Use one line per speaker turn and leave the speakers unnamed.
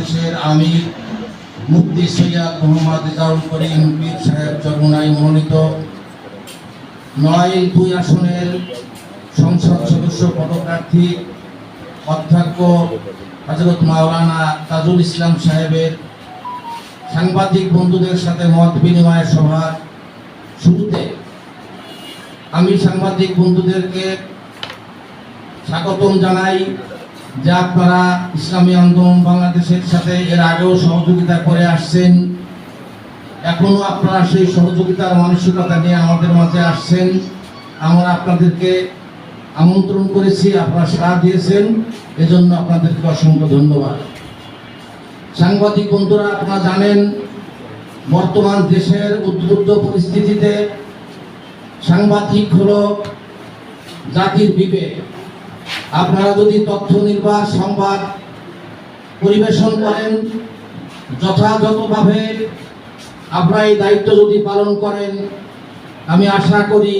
বাংলাদেশের আমির মুফতি সৈয়দ মোহাম্মদ রেজাউল করিম পীর সাহেব চরমনাই মনোনীত। নয় দুই আসনের সংসদ সদস্য পদপ্রার্থী অধ্যক্ষ হজরত মাওলানা তাজুল ইসলাম সাহেবের সাংবাদিক বন্ধুদের সাথে মত বিনিময় সভার শুরুতে আমি সাংবাদিক বন্ধুদেরকে স্বাগতম জানাই। যে আপনারা ইসলামী আন্দোলন বাংলাদেশের সাথে এর আগেও সহযোগিতা করে আসছেন। এখনও আপনারা সেই সহযোগিতার মানসিকতা নিয়ে আমাদের মাঝে আসছেন। আমরা আপনাদেরকে আমন্ত্রণ করেছি, আপনারা সাড়া দিয়েছেন। এজন্য আপনাদেরকে অসংখ্য ধন্যবাদ। সাংবাদিক বন্ধুরা, আপনারা জানেন, বর্তমান দেশের উদ্বুদ্ধ পরিস্থিতিতে সাংবাদিক হলো জাতির বিবেক। আপনারা যদি তথ্য নির্বাহ সংবাদ পরিবেশন করেন, যথাযথভাবে আপনারা এই দায়িত্ব যদি পালন করেন, আমি আশা করি